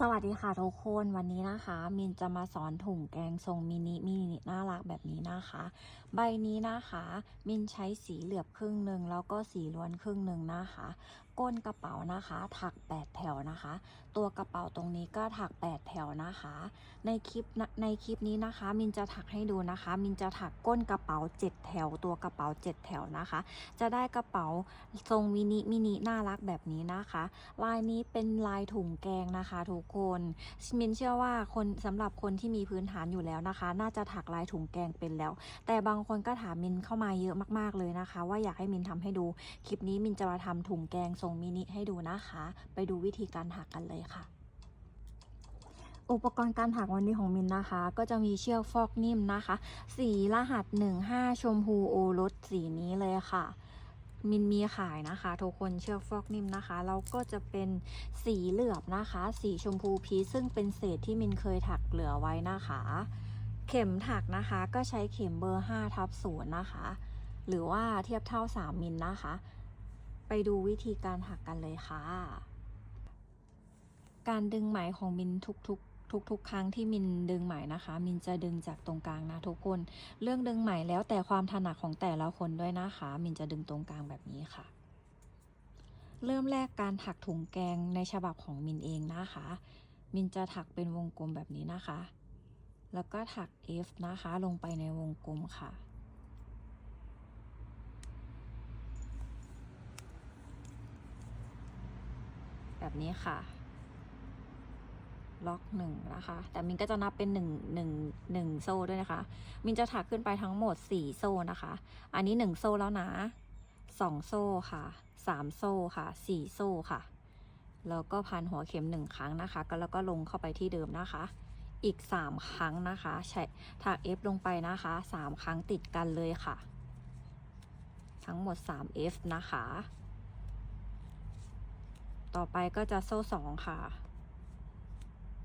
สวัสดีค่ะทุกคนวันนี้นะคะ มินจะมาสอนถุงแกงทรงมินิมินิน่ารักแบบนี้นะคะ ใบนี้นะคะ มินใช้สีเหลือบครึ่งหนึ่งแล้วก็สีล้วนครึ่งหนึ่งนะคะก้นกระเป๋านะคะ ถัก 8 แถวนะคะ ตัวกระเป๋าตรงนี้ก็ถัก 8 แถวนะคะ ในคลิปในคลิปนี้นะคะ มินจะถักให้ดูนะคะ มินจะถักก้นกระเป๋า 7 แถว ตัวกระเป๋า 7 แถวนะคะ จะได้กระเป๋าทรงมินิมินิน่ารักแบบนี้นะคะ ลายนี้เป็นลายถุงแกงนะคะทุกคนมินเชื่อว่าคนสำหรับคนที่มีพื้นฐานอยู่แล้วนะคะ น่าจะถักลายถุงแกงเป็นแล้ว แต่บางคนก็ถามมินเข้ามาเยอะมากๆเลยนะคะ ว่าอยากให้มินทำให้ดูคลิปนี้มินจะมาทำถุงแกงทรงมินิให้ดูนะคะ ไปดูวิธีการถักกันเลยค่ะ อุปกรณ์การถักวันนี้ของมินนะคะ ก็จะมีเชือกฟอกนิ่มนะคะ สีรหัส 15 ชมพูโอรสสีนี้เลยค่ะมินมีขายนะคะทุกคนเชือกฟอกนิ่มนะคะแล้วก็จะเป็นสีเหลือบนะคะ สีชมพูพีซึ่งเป็นเศษที่มินเคยถักเหลือไว้นะคะ เข็มถักนะคะ ก็ใช้เข็มเบอร์5ทับศูนย์นะคะ หรือว่าเทียบเท่า 3 มิลนะคะ ไปดูวิธีการถักกันเลยค่ะ การดึงไหมของมินทุกๆทุกๆ ครั้งที่มินดึงไหมนะคะ มินจะดึงจากตรงกลางนะทุกคน เรื่องดึงไหมแล้วแต่ความถนัดของแต่ละคนด้วยนะคะ มินจะดึงตรงกลางแบบนี้ค่ะ เริ่มแรกการถักถุงแกงในฉบับของมินเองนะคะ มินจะถักเป็นวงกลมแบบนี้นะคะ แล้วก็ถัก F นะคะ ลงไปในวงกลมค่ะ แบบนี้ค่ะ ล็อกหนึ่งนะคะ แต่มินก็จะนับเป็นหนึ่งหนึ่งหนึ่งโซ่ด้วยนะคะ มินจะถักขึ้นไปทั้งหมดสี่โซ่นะคะ อันนี้หนึ่งโซ่แล้วนะสองโซ่ค่ะสามโซ่ค่ะสี่โซ่ค่ะ แล้วก็พันหัวเข็มหนึ่งครั้งนะคะ ก็แล้วก็ลงเข้าไปที่เดิมนะคะ อีกสามครั้งนะคะ ใช้ถัก F ลงไปนะคะสามครั้งติดกันเลยค่ะ ทั้งหมด 3F นะคะ ต่อไปก็จะโซ่สองค่ะ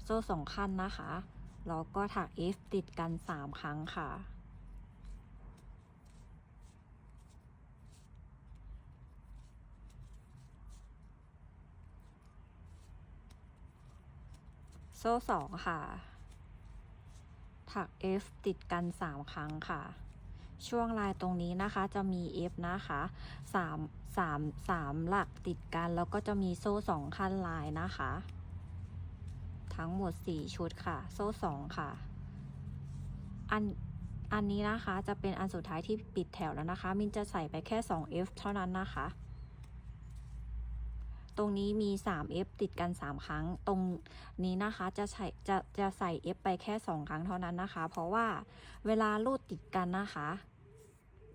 โซ่สองขั้นนะคะแล้วก็ถัก F ติดกัน3ครั้งค่ะ โซ่สองค่ะ ถัก F ติดกัน3ครั้งค่ะ ช่วงลายตรงนี้นะคะจะมี F นะคะ3 3 3 หลักติดกัน แล้วก็จะมีโซ่สองขั้นลายนะคะ ทั้งหมด 4 ชุดค่ะ โซ่2ค่ะ อันอันนี้นะคะจะเป็นอันสุดท้ายที่ปิดแถวแล้วนะคะ มินจะใส่ไปแค่ 2F เท่านั้นนะคะ ตรงนี้มี 3F ติดกัน 3 ครั้ง ตรงนี้นะคะจะใส่จะจะใส่ F ไปแค่ 2 ครั้งเท่านั้นนะคะ เพราะว่าเวลารูดติดกันนะคะ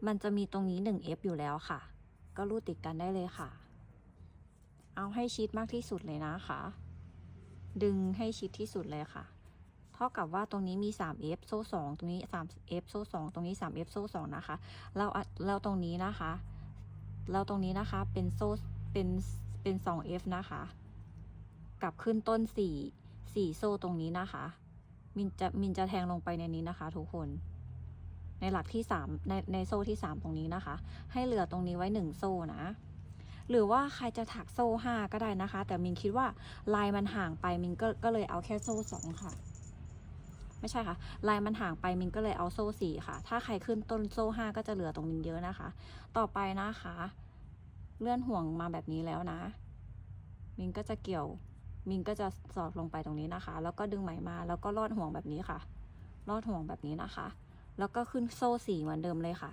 มันจะมีตรงนี้ 1F อยู่แล้วค่ะ ก็รูดติดกันได้เลยค่ะ เอาให้ชิดมากที่สุดเลยนะคะ ดึงให้ชิดที่สุดเลยค่ะ เท่ากับว่าตรงนี้มี 3F โซ่2ตรงนี้ 3F โซ่2ตรงนี้ 3F โซ่2นะคะแล้วอะแล้วตรงนี้นะคะแล้วตรงนี้นะคะเป็นโซ่เป็นเป็น 2F นะคะ กลับขึ้นต้น 4 4 โซ่ตรงนี้นะคะ มินจะมินจะแทงลงไปในนี้นะคะ ทุกคน ในหลักที่ 3 ในในโซ่ที่ 3 ตรงนี้นะคะ ให้เหลือตรงนี้ไว้ 1 โซ่นะ หรือว่าใครจะถักโซ่ 5 ก็ได้นะคะ แต่มินคิดว่าลายมันห่างไปมินก็ก็เลยเอาแค่โซ่ 2 ค่ะ ไม่ใช่ค่ะ ลายมันห่างไปมินก็เลยเอาโซ่ 4 ค่ะ ถ้าใครขึ้นต้นโซ่ 5 ก็จะเหลือตรงมินเยอะนะคะ ต่อไปนะคะ เลื่อนห่วงมาแบบนี้แล้วนะ มินก็จะเกี่ยวมินก็จะสอดลงไปตรงนี้นะคะ แล้วก็ดึงไหมมา แล้วก็ลอดห่วงแบบนี้ค่ะ ลอดห่วงแบบนี้นะคะ แล้วก็ขึ้นโซ่สีเหมือนเดิมเลยค่ะ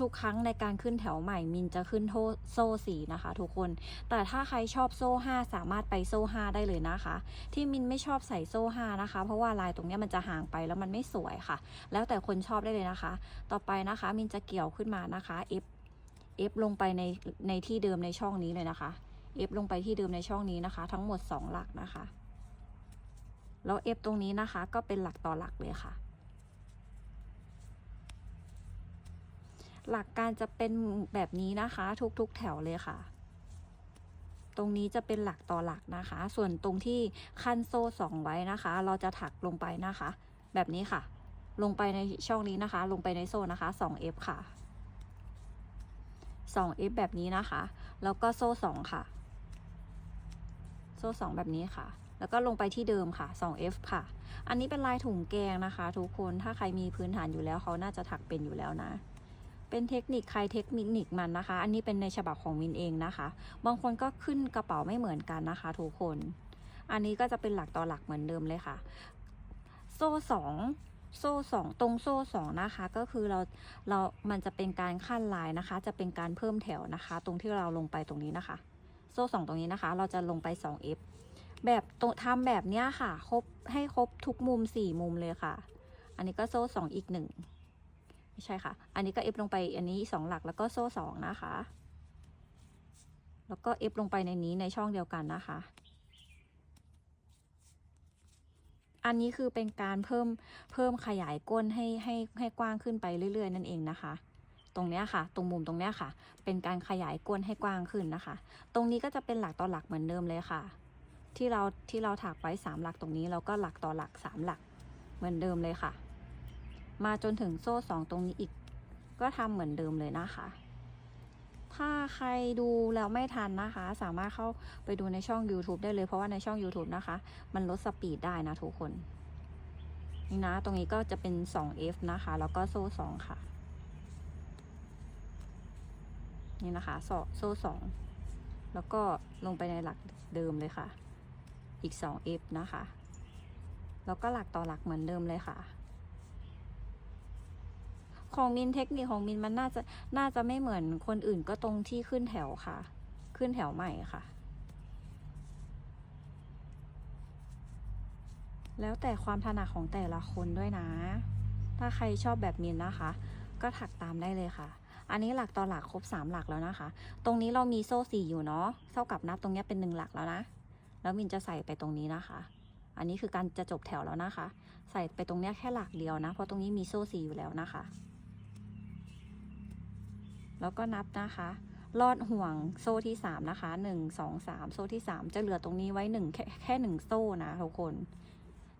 ทุกๆ ครั้งในการขึ้นแถวใหม่มินจะขึ้นโทโซ่สีนะคะ ทุกคน แต่ถ้าใครชอบโซ่5สามารถไปโซ่5ได้เลยนะคะ ที่มินไม่ชอบใส่โซ่5นะคะ เพราะว่าลายตรงนี้มันจะห่างไปแล้วมันไม่สวยค่ะ แล้วแต่คนชอบได้เลยนะคะ ต่อไปนะคะ มินจะเกี่ยวขึ้นมานะคะ F F ลงไปในในที่เดิมในช่องนี้เลยนะคะ F ลงไปที่เดิมในช่องนี้นะคะ ทั้งหมด 2 หลักนะคะ แล้ว F ตรงนี้นะคะก็เป็นหลักต่อหลักเลยค่ะ หลักการจะเป็นแบบนี้นะคะ ทุกๆแถวเลยค่ะ ตรงนี้จะเป็นหลักต่อหลักนะคะ ส่วนตรงที่ขั้นโซ่สองไว้นะคะ เราจะถักลงไปนะคะ แบบนี้ค่ะ ลงไปในช่องนี้นะคะ ลงไปในโซ่นะคะ 2F ค่ะ 2F แบบนี้นะคะ แล้วก็โซ่2ค่ะ โซ่2แบบนี้ค่ะแล้วก็ลงไปที่เดิมค่ะ 2F ค่ะ อันนี้เป็นลายถุงแกงนะคะ ทุกคน ถ้าใครมีพื้นฐานอยู่แล้วเขาน่าจะถักเป็นอยู่แล้วนะ เป็นเทคนิคใครเทคนิคมันนะคะ อันนี้เป็นในฉบับของมินเองนะคะ บางคนก็ขึ้นกระเป๋าไม่เหมือนกันนะคะทุกคน อันนี้ก็จะเป็นหลักต่อหลักเหมือนเดิมเลยค่ะ โซ่สองโซ่สองตรงโซ่สองนะคะ ก็คือเราเรา มันจะเป็นการขั้นลายนะคะ จะเป็นการเพิ่มแถวนะคะ ตรงที่เราลงไปตรงนี้นะคะ โซ่สองตรงนี้นะคะ เราจะลงไป 2F แบบทำแบบเนี้ยค่ะ ครบให้ครบทุกมุม 4 มุมเลยค่ะ อันนี้ก็โซ่สองอีกหนึ่ง ไม่ใช่ค่ะ อันนี้ก็ F ลงไปอันนี้สองหลักแล้วก็โซ่สองนะคะ แล้วก็ F ลงไปในนี้ในช่องเดียวกันนะคะ อันนี้คือเป็นการเพิ่มเพิ่มขยายก้นให้ให้ให้กว้างขึ้นไปเรื่อย ๆ นั่นเองนะคะ ตรงเนี้ยค่ะ ตรงมุมตรงเนี้ยค่ะ เป็นการขยายก้นให้กว้างขึ้นนะคะ ตรงนี้ก็จะเป็นหลักต่อหลักเหมือนเดิมเลยค่ะ ที่เราที่เราถักไว้สามหลักตรงนี้เราก็หลักต่อหลักสามหลักเหมือนเดิมเลยค่ะ มาจนถึงโซ่สองตรงนี้อีก ก็ทำเหมือนเดิมเลยนะคะ ถ้าใครดูแล้วไม่ทันนะคะ สามารถเข้าไปดูในช่อง YouTube ได้เลยเพราะว่าในช่อง YouTube นะคะ มันลดสปีดได้นะทุกคน นี่นะ ตรงนี้ก็จะเป็น 2F นะคะ แล้วก็โซ่2ค่ะ นี่นะคะ โซ่โซ่2แล้วก็ลงไปในหลักเดิมเลยค่ะ อีก 2F นะคะ แล้วก็หลักต่อหลักเหมือนเดิมเลยค่ะ ของมินเทคนิคของมินมันน่าจะน่าจะไม่เหมือนคนอื่นก็ตรงที่ขึ้นแถวค่ะ ขึ้นแถวใหม่ค่ะ แล้วแต่ความถนัดของแต่ละคนด้วยนะ ถ้าใครชอบแบบมินนะคะ ก็ถักตามได้เลยค่ะ อันนี้หลักต่อหลักครบ 3 หลักแล้วนะคะ ตรงนี้เรามีโซ่สี่อยู่เนาะเท่ากับนับตรงนี้เป็นหนึ่งหลักแล้วนะ แล้วมินจะใส่ไปตรงนี้นะคะอันนี้คือการจะจบแถวแล้วนะคะ ใส่ไปตรงเนี้ยแค่หลักเดียวนะ เพราะตรงนี้มีโซ่สี่อยู่แล้วนะคะ แล้วก็นับนะคะ ลอดห่วงโซ่ที่ 3 นะคะ 1 2 3 โซ่ที่ 3 จะเหลือตรงนี้ไว้ 1 แค่แค่ 1 โซ่นะทุกคน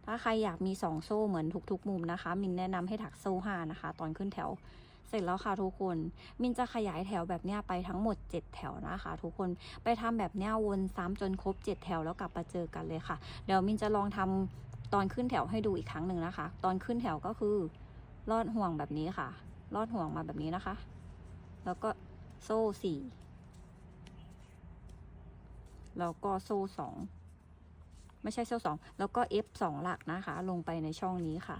ถ้าใครอยากมี 2 โซ่เหมือนทุกๆ มุมนะคะ มินแนะนำให้ถักโซ่ 5 นะคะ ตอนขึ้นแถวเสร็จแล้วค่ะทุกคน มินจะขยายแถวแบบเนี้ยไปทั้งหมด 7 แถวนะคะ ทุกคน ไปทำแบบเนี้ยวนซ้ำจนครบ 7 แถวแล้วกลับมาเจอกันเลยค่ะ เดี๋ยวมินจะลองทำตอนขึ้นแถวให้ดูอีกครั้งหนึ่งนะคะ ตอนขึ้นแถวก็คือลอดห่วงแบบนี้ค่ะ ลอดห่วงมาแบบนี้นะคะ แล้วก็โซ่สี่แล้วก็โซ่สองไม่ใช่โซ่สองแล้วก็ F สองหลักนะคะ ลงไปในช่องนี้ค่ะ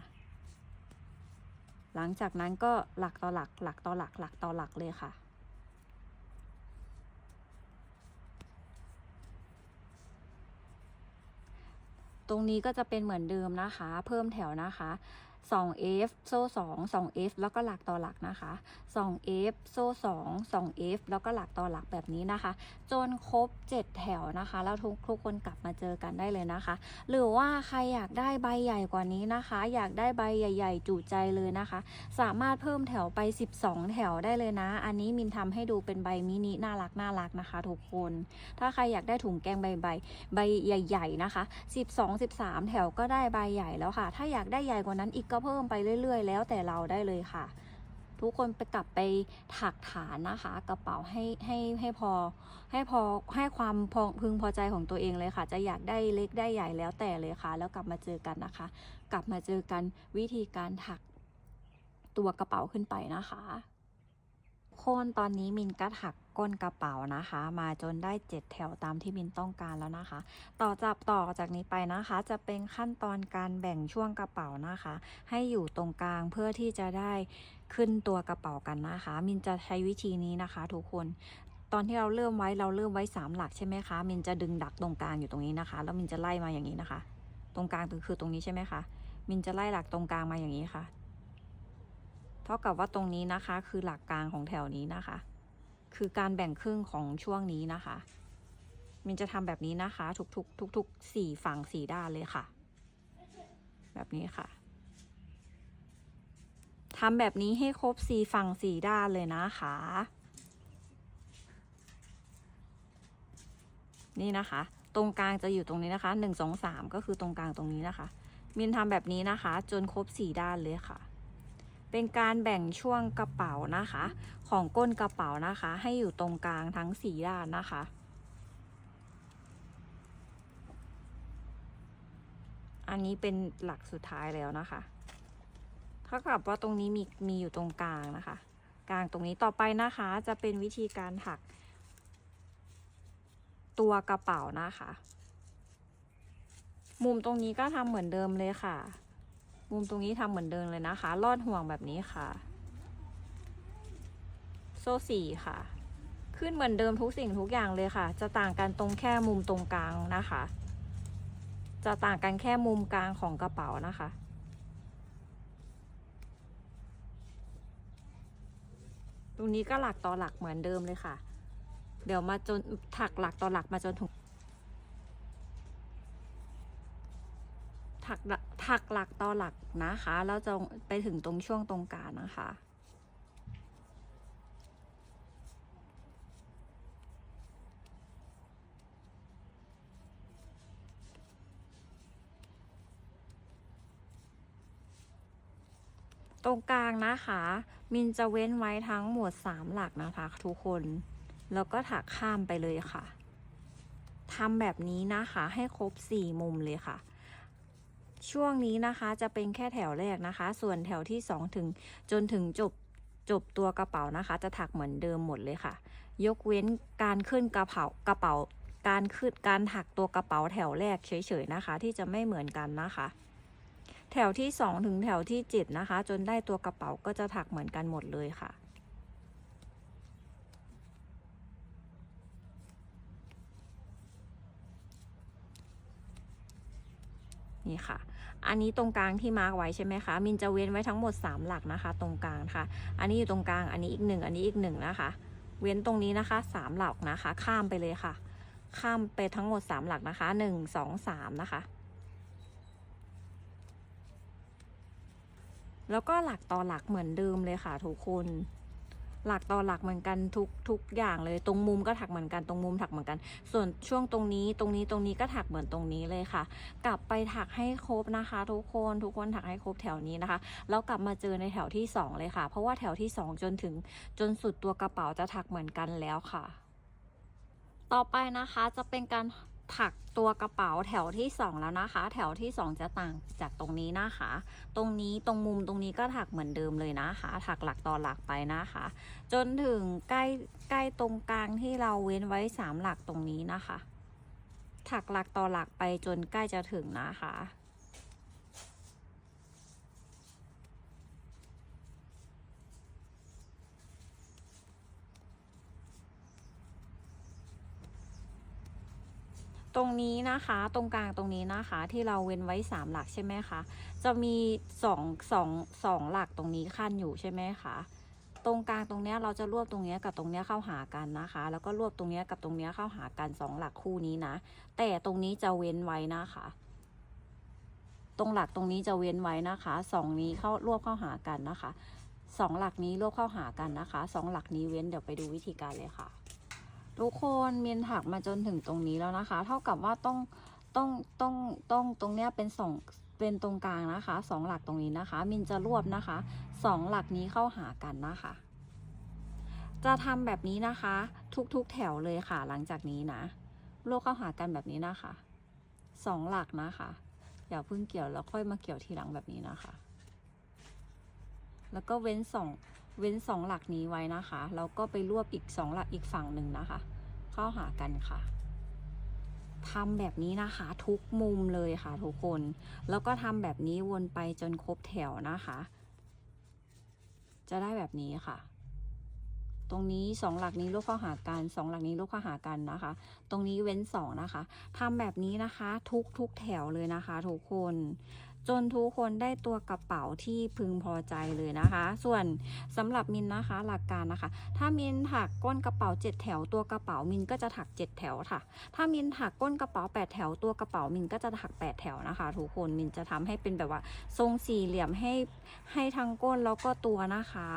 หลังจากนั้นก็หลักต่อหลัก หลักต่อหลัก หลักต่อหลักเลยค่ะ ตรงนี้ก็จะเป็นเหมือนเดิมนะคะ เพิ่มแถวนะคะ 2F โซ่2 2F แล้วก็หลักต่อหลักนะคะ 2F โซ่2 2F แล้วก็หลักต่อหลักแบบนี้นะคะ จนครบ 7 แถวนะคะ แล้วทุกทุกคนกลับมาเจอกันได้เลยนะคะ หรือว่าใครอยากได้ใบใหญ่กว่านี้นะคะ อยากได้ใบใหญ่ ๆ จุใจเลยนะคะ สามารถเพิ่มแถวไป 12 แถวได้เลยนะ อันนี้มินทำให้ดูเป็นใบมินิน่ารักน่ารักนะคะ ทุกคน ถ้าใครอยากได้ถุงแกงใบใบใบใหญ่ ๆ นะคะ 12 13 แถวก็ได้ใบใหญ่แล้วค่ะ ถ้าอยากได้ใหญ่กว่านั้นอีกก็เพิ่มไปเรื่อย ๆ แล้วแต่เราได้เลยค่ะ ทุกคนไปกลับไปถักฐานนะคะ กระเป๋าให้ให้ให้พอ ให้พอให้ความพอพึงพอใจของตัวเองเลยค่ะ จะอยากได้เล็กได้ใหญ่แล้วแต่เลยค่ะ แล้วกลับมาเจอกันนะคะ กลับมาเจอกันวิธีการถักตัวกระเป๋าขึ้นไปนะคะ คนตอนนี้มินก็ถักก้นกระเป๋านะคะ มาจนได้7แถวตามที่มินต้องการแล้วนะคะ ต่อจากต่อจากนี้ไปนะคะ จะเป็นขั้นตอนการแบ่งช่วงกระเป๋านะคะ ให้อยู่ตรงกลางเพื่อที่จะได้ขึ้นตัวกระเป๋ากันนะคะ มินจะใช้วิธีนี้นะคะ ทุกคนตอนที่เราเริ่มไว้เราเริ่มไว้สามหลักใช่ไหมคะ มินจะดึงดักตรงกลางอยู่ตรงนี้นะคะ แล้วมินจะไล่มาอย่างนี้นะคะ ตรงกลางคือตรงนี้ใช่ไหมคะ มินจะไล่หลักตรงกลางมาอย่างนี้ค่ะ เท่ากับว่าตรงนี้นะคะคือหลักกลางของแถวนี้นะคะ คือการแบ่งครึ่งของช่วงนี้นะคะ มินจะทำแบบนี้นะคะ ทุกๆ ทุกๆสี่ฝั่งสี่ด้านเลยค่ะ แบบนี้ค่ะทำแบบนี้ให้ครบสี่ฝั่งสี่ด้านเลยนะคะ นี่นะคะ ตรงกลางจะอยู่ตรงนี้นะคะหนึ่งสองสามก็คือตรงกลางตรงนี้นะคะ มินทำแบบนี้นะคะ จนครบสี่ด้านเลยค่ะ เป็นการแบ่งช่วงกระเป๋านะคะ ของก้นกระเป๋านะคะ ให้อยู่ตรงกลางทั้งสี่ด้านนะคะ อันนี้เป็นหลักสุดท้ายแล้วนะคะเท่ากับว่าตรงนี้มีมีอยู่ตรงกลางนะคะ กลางตรงนี้ต่อไปนะคะ จะเป็นวิธีการถัก ตัวกระเป๋านะคะ มุมตรงนี้ก็ทำเหมือนเดิมเลยค่ะ มุมตรงนี้ทำเหมือนเดิมเลยนะคะ ลอดห่วงแบบนี้ค่ะ โซ่สี่ค่ะ ขึ้นเหมือนเดิมทุกสิ่งทุกอย่างเลยค่ะ จะต่างกันตรงแค่มุมตรงกลางนะคะ จะต่างกันแค่มุมกลางของกระเป๋านะคะตรงนี้ก็หลักต่อหลักเหมือนเดิมเลยค่ะ เดี๋ยวมาจนถักหลักต่อหลักมาจนถึงถักหลัก ถักหลักต่อหลักนะคะ แล้วจะไปถึงตรงช่วงตรงกลางนะคะ ตรงกลางนะคะ มินจะเว้นไว้ทั้งหมดสามหลักนะคะ ทุกคน แล้วก็ถักข้ามไปเลยค่ะทำแบบนี้นะคะให้ครบสี่มุมเลยค่ะ ช่วงนี้นะคะจะเป็นแค่แถวแรกนะคะ ส่วนแถวที่สองถึงจนถึงจบจบตัวกระเป๋านะคะ จะถักเหมือนเดิมหมดเลยค่ะ ยกเว้นการขึ้นกระเป๋ากระเป๋า การขึ้นการถักตัวกระเป๋าแถวแรกเฉยๆนะคะ ที่จะไม่เหมือนกันนะคะ แถวที่สองถึงแถวที่เจ็ดนะคะ จนได้ตัวกระเป๋าก็จะถักเหมือนกันหมดเลยค่ะ นี่ค่ะ อันนี้ตรงกลางที่มาร์กไว้ใช่ไหมคะ มินจะเว้นไว้ทั้งหมด 3 หลักนะคะ ตรงกลางค่ะ อันนี้อยู่ตรงกลาง อันนี้อีกหนึ่งอันนี้อีกหนึ่งนะคะ เว้นตรงนี้นะคะ 3 หลักนะคะ ข้ามไปเลยค่ะ ข้ามไปทั้งหมด 3 หลักนะคะ 1 2 3 นะคะ แล้วก็หลักต่อหลักเหมือนเดิมเลยค่ะทุกคน หลักต่อหลักเหมือนกันทุกทุกอย่างเลย ตรงมุมก็ถักเหมือนกันตรงมุมถักเหมือนกัน ส่วนช่วงตรงนี้ตรงนี้ตรงนี้ก็ถักเหมือนตรงนี้เลยค่ะ กลับไปถักให้ครบนะคะ ทุกคนทุกคนถักให้ครบแถวนี้นะคะแล้วกลับมาเจอในแถวที่สองเลยค่ะ เพราะว่าแถวที่สองจนถึงจนสุดตัวกระเป๋าจะถักเหมือนกันแล้วค่ะ ต่อไปนะคะจะเป็นการ ถักตัวกระเป๋าแถวที่ 2 แล้วนะคะ แถวที่ 2 จะต่างจากตรงนี้นะคะ ตรงนี้ตรงมุมตรงนี้ก็ถักเหมือนเดิมเลยนะคะ ถักหลักต่อหลักไปนะคะ จนถึงใกล้ใกล้ตรงกลางที่เราเว้นไว้ 3 หลักตรงนี้นะคะ ถักหลักต่อหลักไปจนใกล้จะถึงนะคะ ตรงนี้นะคะตรงกลางตรงนี้นะคะ ที่เราเว้นไว้สามหลักใช่ไหมคะ จะมีสองสองสองหลักตรงนี้ขั้นอยู่ใช่ไหมคะตรงกลางตรงเนี้ยเราจะรวบตรงเนี้ยกับตรงเนี้ยเข้าหากันนะคะ แล้วก็รวบตรงเนี้ยกับตรงเนี้ยเข้าหากันสองหลักคู่นี้นะ แต่ตรงนี้จะเว้นไว้นะคะ ตรงหลักตรงนี้จะเว้นไว้นะคะสองนี้เข้ารวบเข้าหากันนะคะสองหลักนี้รวบเข้าหากันนะคะสองหลักนี้เว้นเดี๋ยวไปดูวิธีการเลยค่ะ ทุกคนเมียนถักมาจนถึงตรงนี้แล้วนะคะ เท่ากับว่าต้องต้องต้องต้องตรงเนี้ยเป็นสองเป็นตรงกลางนะคะสองหลักตรงนี้นะคะ มินจะรวบนะคะสองหลักนี้เข้าหากันนะคะ จะทำแบบนี้นะคะ ทุกๆแถวเลยค่ะ หลังจากนี้นะรวบเข้าหากันแบบนี้นะคะสองหลักนะคะอย่าเพิ่งเกี่ยวแล้วค่อยมาเกี่ยวทีหลังแบบนี้นะคะ แล้วก็เว้นสอง เว้นสองหลักนี้ไว้นะคะแล้วก็ไปรวบอีกสองหลักอีกฝั่งหนึ่งนะคะ เข้าหากันค่ะทำแบบนี้นะคะทุกมุมเลยค่ะทุกคน แล้วก็ทำแบบนี้วนไปจนครบแถวนะคะ จะได้แบบนี้ค่ะ ตรงนี้สองหลักนี้รวบเข้าหากันสองหลักนี้รวบเข้าหากันนะคะ ตรงนี้เว้นสองนะคะทำแบบนี้นะคะ ทุกทุกแถวเลยนะคะ ทุกคน จนทุกคนได้ตัวกระเป๋าที่พึงพอใจเลยนะคะ ส่วนสำหรับมินนะคะหลักการนะคะ ถ้ามินถักก้นกระเป๋า 7 แถวตัวกระเป๋ามินก็จะถัก 7 แถวค่ะ ถ้ามินถักก้นกระเป๋า 8 แถวตัวกระเป๋ามินก็จะถัก 8 แถวนะคะทุกคนมินจะทำให้เป็นแบบว่า ทรงสี่เหลี่ยมให้ให้ทั้งก้นแล้วก็ตัวนะคะ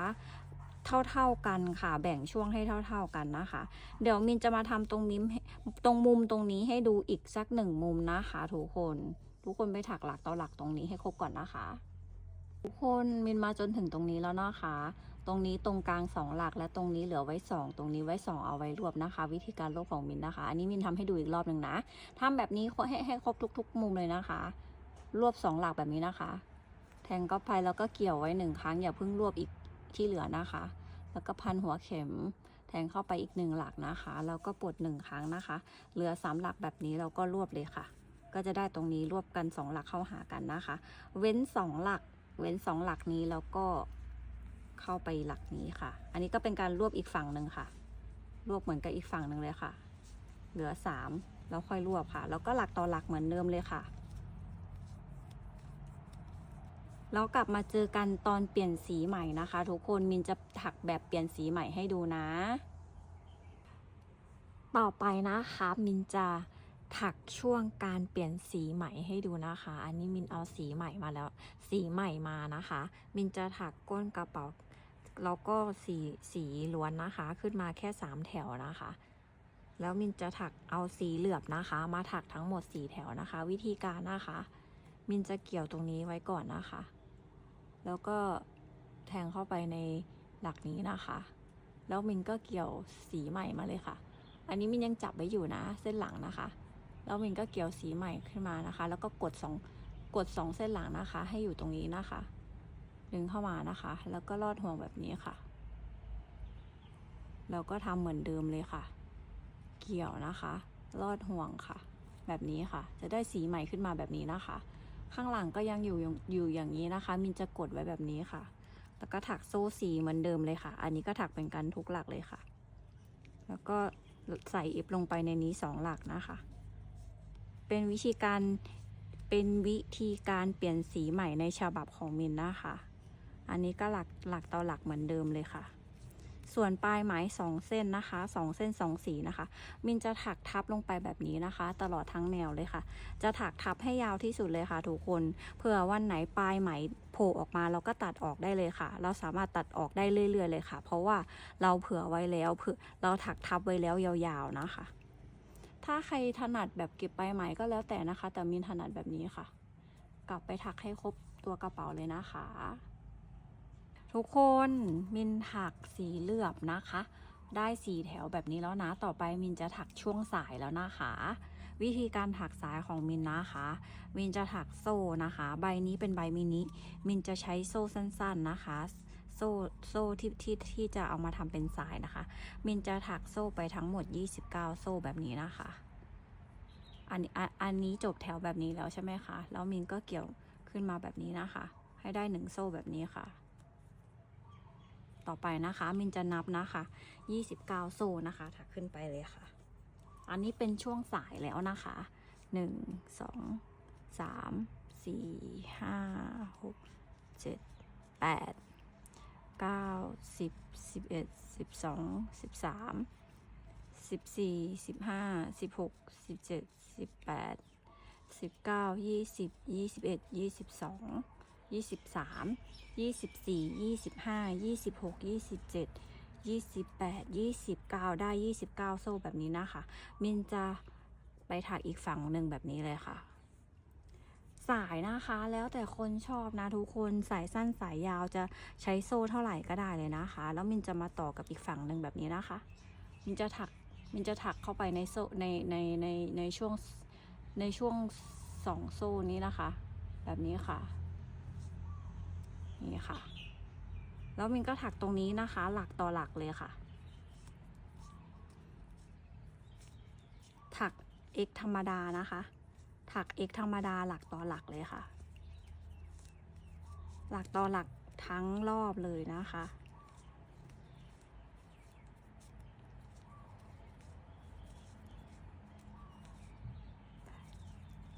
เท่าๆกันค่ะ แบ่งช่วงให้เท่า ๆกันนะคะ เดี๋ยวมินจะมาทำตรงมิมตรงมุมตรงนี้ให้ดูอีกสักหนึ่งมุมนะคะทุกคน ทุกคนไปถักหลักต่อหลักตรงนี้ให้ครบก่อนนะคะ ทุกคนมินมาจนถึงตรงนี้แล้วนะคะ ตรงนี้ตรงกลางสองหลักและตรงนี้เหลือไว้สองตรงนี้ไว้สองเอาไว้รวบนะคะ วิธีการรวบของมินนะคะ อันนี้มินทำให้ดูอีกรอบหนึ่งนะทำแบบนี้ให้ให้ครบทุก ๆ มุมเลยนะคะ รวบสองหลักแบบนี้นะคะ แทงก็ไปแล้วก็เกี่ยวไว้หนึ่งครั้งอย่าเพิ่งรวบอีกที่เหลือนะคะ แล้วก็พันหัวเข็มแทงเข้าไปอีกหนึ่งหลักนะคะ แล้วก็ปลดหนึ่งครั้งนะคะ เหลือสามหลักแบบนี้เราก็รวบเลยค่ะ ก็จะได้ตรงนี้รวบกันสองหลักเข้าหากันนะคะ เว้นสองหลัก เว้นสองหลักนี้แล้วก็เข้าไปหลักนี้ค่ะ อันนี้ก็เป็นการรวบอีกฝั่งหนึ่งค่ะ รวบเหมือนกับอีกฝั่งหนึ่งเลยค่ะ เหลือสามแล้วค่อยรวบค่ะ แล้วก็หลักต่อหลักเหมือนเดิมเลยค่ะ แล้วกลับมาเจอกันตอนเปลี่ยนสีใหม่นะคะ ทุกคนมินจะถักแบบเปลี่ยนสีใหม่ให้ดูนะ ต่อไปนะคะมินจะ ถักช่วงการเปลี่ยนสีใหม่ให้ดูนะคะ อันนี้มินเอาสีใหม่มาแล้ว สีใหม่มานะคะ มินจะถักก้นกระเป๋าแล้วก็สีสีล้วนนะคะ ขึ้นมาแค่สามแถวนะคะ แล้วมินจะถักเอาสีเหลือบนะคะ มาถักทั้งหมดสีแถวนะคะ วิธีการนะคะ มินจะเกี่ยวตรงนี้ไว้ก่อนนะคะ แล้วก็แทงเข้าไปในหลักนี้นะคะ แล้วมินก็เกี่ยวสีใหม่มาเลยค่ะ อันนี้มินยังจับไว้อยู่นะ เส้นหลังนะคะ แล้วมินก็เกี่ยวสีใหม่ขึ้นมานะคะ แล้วก็กดสองกดสองเส้นหลังนะคะ ให้อยู่ตรงนี้นะคะ ดึงเข้ามานะคะ แล้วก็ลอดห่วงแบบนี้ค่ะ แล้วก็ทำเหมือนเดิมเลยค่ะ เกี่ยวนะคะ ลอดห่วงค่ะ แบบนี้ค่ะ จะได้สีใหม่ขึ้นมาแบบนี้นะคะ ข้างหลังก็ยังอยู่อยู่อยู่อย่างนี้นะคะ มินจะกดไว้แบบนี้ค่ะ แล้วก็ถักโซ่สีเหมือนเดิมเลยค่ะ อันนี้ก็ถักเป็นกันทุกหลักเลยค่ะ แล้วก็ใส่อิฟลงไปในนี้สองหลักนะคะ เป็นวิธีการเป็นวิธีการเปลี่ยนสีใหม่ในฉบับของมินนะคะ อันนี้ก็หลักหลักต่อหลักเหมือนเดิมเลยค่ะ ส่วนปลายไหมสองเส้นนะคะสองเส้นสองสีนะคะ มินจะถักทับลงไปแบบนี้นะคะ ตลอดทั้งแนวเลยค่ะ จะถักทับให้ยาวที่สุดเลยค่ะทุกคนเผื่อวันไหนปลายไหมโผล่ออกมาเราก็ตัดออกได้เลยค่ะ เราสามารถตัดออกได้เรื่อย ๆ เลยค่ะ เพราะว่าเราเผื่อไว้แล้วเผื่อเราถักทับไว้แล้วยาวๆนะคะ ถ้าใครถนัดแบบเก็บปลายไหมก็แล้วแต่นะคะ แต่มินถนัดแบบนี้ค่ะ กลับไปถักให้ครบตัวกระเป๋าเลยนะคะ ทุกคนมินถักสีเหลือบนะคะ ได้สีแถวแบบนี้แล้วนะ ต่อไปมินจะถักช่วงสายแล้วนะคะ วิธีการถักสายของมินนะคะ มินจะถักโซ่นะคะ ใบนี้เป็นใบมินิ มินจะใช้โซ่สั้น ๆนะคะ โซ่โซ่ที่ที่ที่จะเอามาทำเป็นสายนะคะ มินจะถักโซ่ไปทั้งหมด 29 โซ่แบบนี้นะคะ อันนี้อันอันนี้จบแถวแบบนี้แล้วใช่ไหมคะแล้วมินก็เกี่ยวขึ้นมาแบบนี้นะคะ ให้ได้หนึ่งโซ่แบบนี้ค่ะ ต่อไปนะคะ มินจะนับนะคะ 29 โซ่นะคะ ถักขึ้นไปเลยค่ะ อันนี้เป็นช่วงสายแล้วนะคะ 1 2 3 4 5 6 7 8 9 10 11 12 13 14 15 16 17 18 19 20 21 22 23 24 25 26 27 28 29ได้29โซ่แบบนี้นะคะ มินจะไปถักอีกฝั่งหนึ่งแบบนี้เลยค่ะ สายนะคะ แล้วแต่คนชอบนะทุกคนสายสั้นสายยาวจะใช้โซ่เท่าไหร่ก็ได้เลยนะคะ แล้วมินจะมาต่อกับอีกฝั่งหนึ่งแบบนี้นะคะ มินจะถักมินจะถักเข้าไปในโซ่ในในในในช่วงในช่วงสองโซ่นี้นะคะ แบบนี้ค่ะ นี่ค่ะ แล้วมินก็ถักตรงนี้นะคะ หลักต่อหลักเลยค่ะ ถัก x ธรรมดานะคะ ถัก x ธรรมดาหลักต่อหลักเลยค่ะ หลักต่อหลักทั้งรอบเลยนะคะ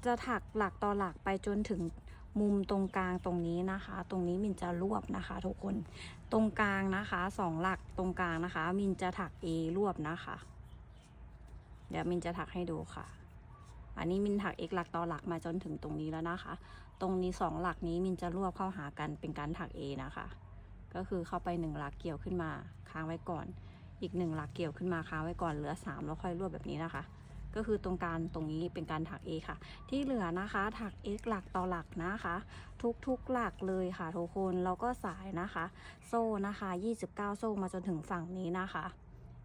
จะถักหลักต่อหลักไปจนถึงมุมตรงกลางตรงนี้นะคะ ตรงนี้มินจะรวบนะคะ ทุกคนตรงกลางนะคะสองหลักตรงกลางนะคะ มินจะถัก A รวบนะคะ เดี๋ยวมินจะถักให้ดูค่ะ อันนี้มินถัก x หลักต่อหลักมาจนถึงตรงนี้แล้วนะคะ ตรงนี้สองหลักนี้มินจะรวบเข้าหากันเป็นการถัก A นะคะ ก็คือเข้าไปหนึ่งหลักเกี่ยวขึ้นมาค้างไว้ก่อน อีกหนึ่งหลักเกี่ยวขึ้นมาค้างไว้ก่อนเหลือสามแล้วค่อยรวบแบบนี้นะคะ ก็คือตรงกลางตรงนี้เป็นการถัก A ค่ะ ที่เหลือนะคะถัก x หลักต่อหลักนะคะ ทุกๆหลักเลยค่ะทุกคนแล้วก็สายนะคะ โซ่นะคะ 29 โซ่มาจนถึงฝั่งนี้นะคะ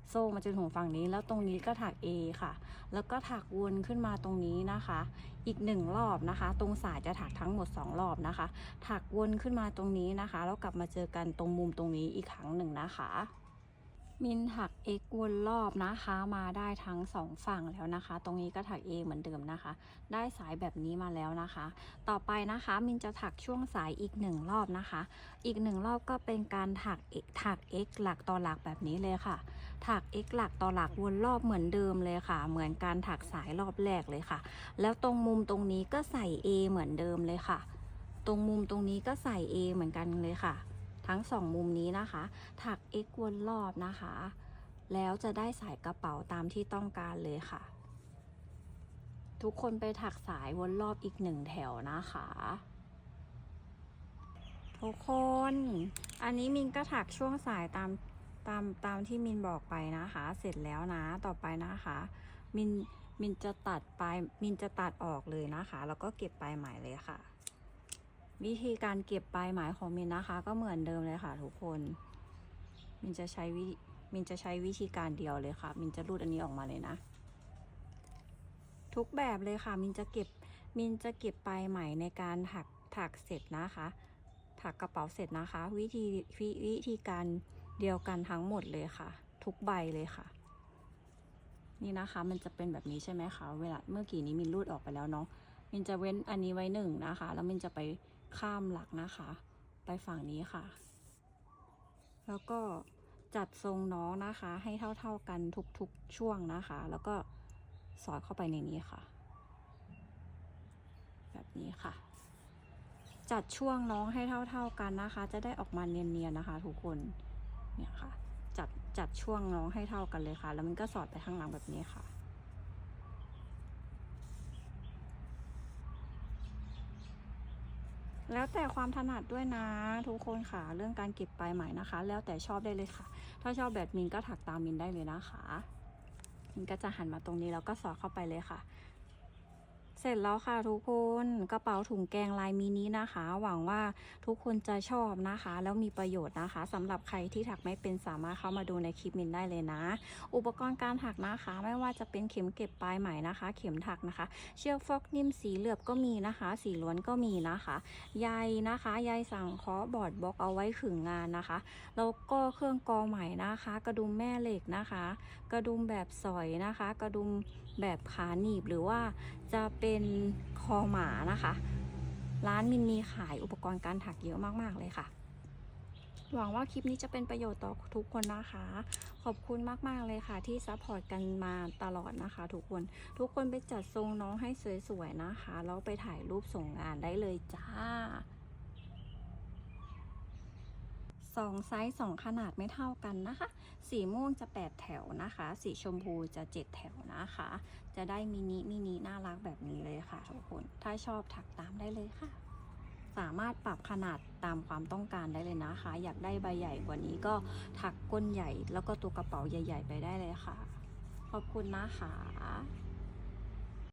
โซ่มาจนถึงฝั่งนี้ แล้วตรงนี้ก็ถัก A ค่ะ แล้วก็ถักวนขึ้นมาตรงนี้นะคะ อีกหนึ่งรอบนะคะ ตรงสายจะถักทั้งหมด 2 รอบนะคะ ถักวนขึ้นมาตรงนี้นะคะ แล้วกลับมาเจอกันตรงมุมตรงนี้อีกครั้งหนึ่งนะคะมินถัก x วนรอบนะคะ มาได้ทั้งสองฝั่งแล้วนะคะ ตรงนี้ก็ถัก A เหมือนเดิมนะคะ ได้สายแบบนี้มาแล้วนะคะ ต่อไปนะคะมินจะถักช่วงสายอีกหนึ่งรอบนะคะ อีกหนึ่งรอบก็เป็นการถักถัก x หลักต่อหลักแบบนี้เลยค่ะ ถัก x หลักต่อหลักวนรอบเหมือนเดิมเลยค่ะ เหมือนการถักสายรอบแรกเลยค่ะ แล้วตรงมุมตรงนี้ก็ใส่ A เหมือนเดิมเลยค่ะ ตรงมุมตรงนี้ก็ใส่ A เหมือนกันเลยค่ะ ทั้งสองมุมนี้นะคะ ถัก x วนรอบนะคะ แล้วจะได้สายกระเป๋าตามที่ต้องการเลยค่ะ ทุกคนไปถักสายวนรอบอีกหนึ่งแถวนะคะทุกคน อันนี้มินก็ถักช่วงสายตาม ตามตามที่มินบอกไปนะคะ เสร็จแล้วนะต่อไปนะคะ มินมินจะตัดปลายมินจะตัดออกเลยนะคะ แล้วก็เก็บปลายไหมเลยค่ะ วิธีการเก็บปลายไหมของมินนะคะ ก็เหมือนเดิมเลยค่ะ ทุกคน มินจะใช้วิมินจะใช้วิธีการเดียวเลยค่ะ มินจะรูดอันนี้ออกมาเลยนะ ทุกแบบเลยค่ะ มินจะเก็บมินจะเก็บปลายไหมในการถักถักเสร็จนะคะ ถักกระเป๋าเสร็จนะคะ วิธีวิวิธีการ เดียวกันทั้งหมดเลยค่ะ ทุกใบเลยค่ะ นี่นะคะมันจะเป็นแบบนี้ใช่ไหมคะเวลาเมื่อกี้นี้มินรูดออกไปแล้วเนาะมินจะเว้นอันนี้ไว้หนึ่งนะคะ แล้วมินจะไปข้ามหลักนะคะ ไปฝั่งนี้ค่ะ แล้วก็จัดทรงน้องนะคะ ให้เท่าๆกันทุกๆช่วงนะคะ แล้วก็สอดเข้าไปในนี้ค่ะ แบบนี้ค่ะ จัดช่วงน้องให้เท่าๆกันนะคะ จะได้ออกมาเนียนๆนะคะ ทุกคน เนี่ยค่ะ จัดจัดช่วงน้องให้เท่ากันเลยค่ะ แล้วมันก็สอดไปข้างหลังแบบนี้ค่ะแล้วแต่ความถนัดด้วยนะ ทุกคนค่ะ เรื่องการเก็บปลายไหมนะคะ แล้วแต่ชอบได้เลยค่ะ ถ้าชอบแบบมินก็ถักตามมินได้เลยนะคะมินก็จะหันมาตรงนี้แล้วก็สอดเข้าไปเลยค่ะ เสร็จแล้วค่ะทุกคนกระเป๋าถุงแกงลายมินินะคะ หวังว่าทุกคนจะชอบนะคะ แล้วมีประโยชน์นะคะสำหรับใครที่ถักไม่เป็นสามารถเข้ามาดูในคลิปมินได้เลยนะ อุปกรณ์การถักนะคะ ไม่ว่าจะเป็นเข็มเก็บปลายไหมนะคะ เข็มถักนะคะ เชือกฟอกนิ่มสีเหลือบก็มีนะคะ สีล้วนก็มีนะคะใยนะคะใยสังเคราะห์บอร์ดบล็อกเอาไว้ขึงงานนะคะแล้วก็เครื่องกอไหมนะคะ กระดุมแม่เหล็กนะคะ กระดุมแบบสอยนะคะ กระดุมแบบขาหนีบหรือว่าจะเป็นคอหมานะคะ ร้านมินมีขายอุปกรณ์การถักเยอะมากๆเลยค่ะ หวังว่าคลิปนี้จะเป็นประโยชน์ต่อทุกคนนะคะ ขอบคุณมากๆเลยค่ะ ที่ซัพพอร์ตกันมาตลอดนะคะ ทุกคนทุกคนไปจัดทรงน้องให้สวยๆนะคะแล้วไปถ่ายรูปส่งงานได้เลยจ้า สองไซส์สองขนาดไม่เท่ากันนะคะ สีม่วงจะ 8 แถวนะคะ สีชมพูจะ 7 แถวนะคะ จะได้มินิมินิน่ารักแบบนี้เลยค่ะทุกคน ถ้าชอบถักตามได้เลยค่ะ สามารถปรับขนาดตามความต้องการได้เลยนะคะ อยากได้ใบใหญ่กว่านี้ก็ถักก้นใหญ่ แล้วก็ตัวกระเป๋าใหญ่ ๆ ไปได้เลยค่ะ ขอบคุณนะคะ